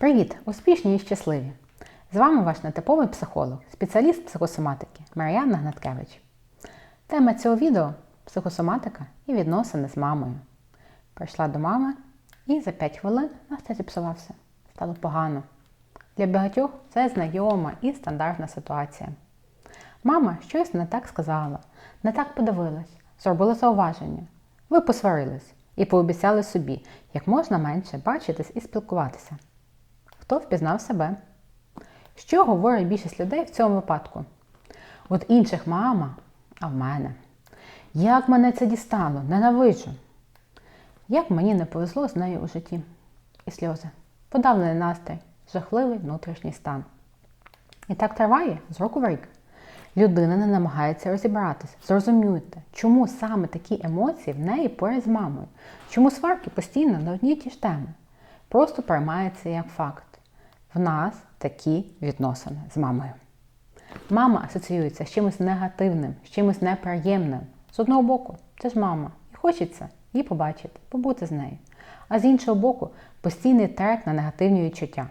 Привіт! Успішні і щасливі! З вами ваш нетиповий психолог, спеціаліст психосоматики Мар'яна Гнаткевич. Тема цього відео психосоматика і відносини з мамою. Прийшла до мами і за 5 хвилин Настя зіпсувався. Стало погано. Для багатьох це знайома і стандартна ситуація. Мама щось не так сказала, не так подивилась, зробила зауваження. Ви посварились і пообіцяли собі, як можна менше бачитись і спілкуватися. Хто впізнав себе? Що говорить більшість людей в цьому випадку? От інших мама, а в мене. Як мене це дістало? Ненавиджу. Як мені не повезло з нею у житті. І сльози. Подавлений настрій, жахливий внутрішній стан. І так триває з року в рік. Людина не намагається розібратися, зрозуміти, чому саме такі емоції в неї поряд з мамою, чому сварки постійно на одні й ті ж теми. Просто приймається як факт. В нас такі відносини з мамою. Мама асоціюється з чимось негативним, з чимось неприємним. З одного боку, це ж мама, і хочеться її побачити, побути з нею. А з іншого боку, постійний трек на негативні відчуття.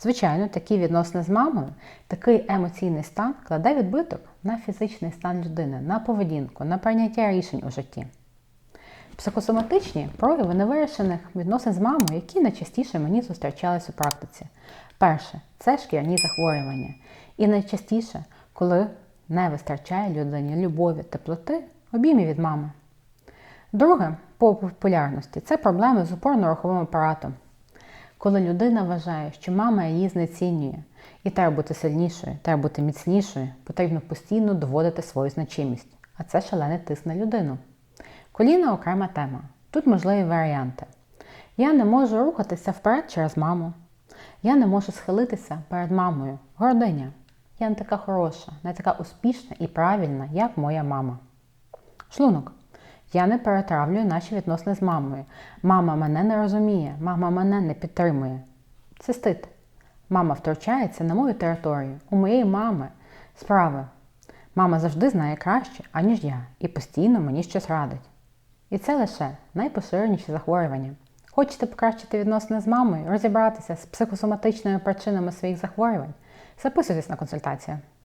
Звичайно, такі відносини з мамою, такий емоційний стан кладе відбиток на фізичний стан людини, на поведінку, на прийняття рішень у житті. Психосоматичні прояви невирішених відносин з мамою, які найчастіше мені зустрічались у практиці. Перше це шкірні захворювання. І найчастіше, коли не вистачає людині любові, теплоти, обіймів від мами. Друге, по популярності це проблеми з опорно-руховим апаратом. Коли людина вважає, що мама її знецінює, і треба бути сильнішою, треба бути міцнішою, потрібно постійно доводити свою значимість, а це шалений тиск на людину. Коліна окрема тема. Тут можливі варіанти. Я не можу рухатися вперед через маму. Я не можу схилитися перед мамою. Гординя. Я не така хороша, не така успішна і правильна, як моя мама. Шлунок. Я не перетравлюю наші відносини з мамою. Мама мене не розуміє, мама мене не підтримує. Цистит. Мама втручається на мою територію. У моєї мами справи. Мама завжди знає краще, аніж я, і постійно мені щось радить. І це лише найпоширеніші захворювання. Хочете покращити відносини з мамою, розібратися з психосоматичними причинами своїх захворювань? Записуйтесь на консультацію.